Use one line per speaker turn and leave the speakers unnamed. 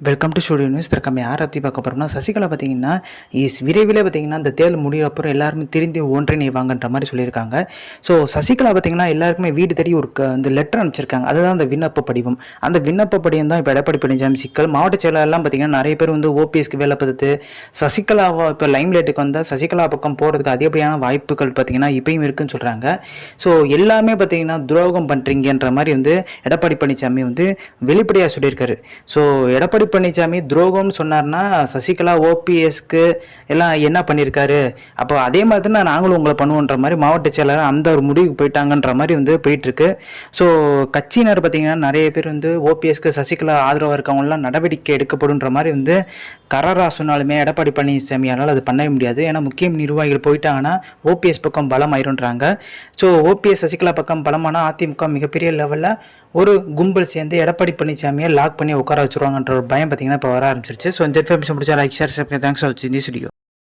Welcome to studio news திறக்காம யாரை பற்றி பார்க்க போகிறோம்னா சசிகலா பார்த்தீங்கன்னா இஸ் விரைவில் பார்த்தீங்கன்னா இந்த தேர்தல் முடிய அப்புறம் எல்லாருமே திருந்தி ஒன்றிணைவாங்கன்ற மாதிரி சொல்லியிருக்காங்க. ஸோ சசிகலா பார்த்தீங்கன்னா எல்லாருக்குமே வீடு தேடி ஒரு க- இந்த லெட்டர் அனுப்பிச்சிருக்காங்க. அதுதான் அந்த விண்ணப்ப படிவம். அந்த விண்ணப்ப படிவம் தான் இப்போ எடப்பாடி பழனிசாமி சிக்கல். மாவட்ட செயலாளர்லாம் பார்த்தீங்கன்னா நிறைய பேர் வந்து ஓபிஎஸ்க்கு வேலை பார்த்துட்டு சசிகலாவை இப்போ லைம் லைட்டுக்கு வந்தால் சசிகலா பக்கம் போகிறதுக்கு அதிகப்படியான வாய்ப்புகள் பார்த்தீங்கன்னா இப்பயும் இருக்குன்னு சொல்கிறாங்க ஸோ எல்லாமே பார்த்தீங்கன்னா துரோகம் பண்ணுறீங்கன்ற மாதிரி வந்து எடப்பாடி பழனிசாமி வந்து வெளிப்படையாக சொல்லியிருக்காரு. ஸோ எடப்பாடி பழனிசாமி துரோகம்னு சொன்னார்னா சசிகலா ஓபிஎஸ்க்கு எல்லாம் என்ன பண்ணியிருக்காரு அப்போ அதே மாதிரி தான் நாங்களும் உங்களை பண்ணுவோன்ற மாதிரி மாவட்ட செயலாளர் அந்த ஒரு முடிவுக்கு போயிட்டாங்கன்ற மாதிரி வந்து போயிட்டுருக்கு. ஸோ கட்சியினர் பார்த்தீங்கன்னா நிறைய பேர் வந்து ஓபிஎஸ்க்கு சசிகலா ஆதரவாக இருக்கவங்களாம் நடவடிக்கை எடுக்கப்படுன்ற மாதிரி வந்து கரரா சொன்னாலுமே எடப்பாடி பழனிசாமியானால் அது பண்ணவே முடியாது. ஏன்னா முக்கிய நிர்வாகிகள் போயிட்டாங்கன்னா ஓபிஎஸ் பக்கம் பலம் ஆயிருன்றாங்க. ஸோ ஓபிஎஸ் சசிகலா பக்கம் பலமானா அதிமுக மிகப்பெரிய லெவலில் ஒரு கும்பல் சேர்ந்து எடப்பாடி பழனிசாமியை லாக் பண்ணி உட்கார வச்சுருவாங்கன்ற ஒரு பயம் பார்த்தீங்கன்னா இப்போ வர ஆரம்பிச்சிருச்சு. ஸோ இந்த இன்ஃபர்மேஷன் முடிச்சா லைக் ஷேர் தேங்க்ஸ் ஃபார் வாட்சிங் தி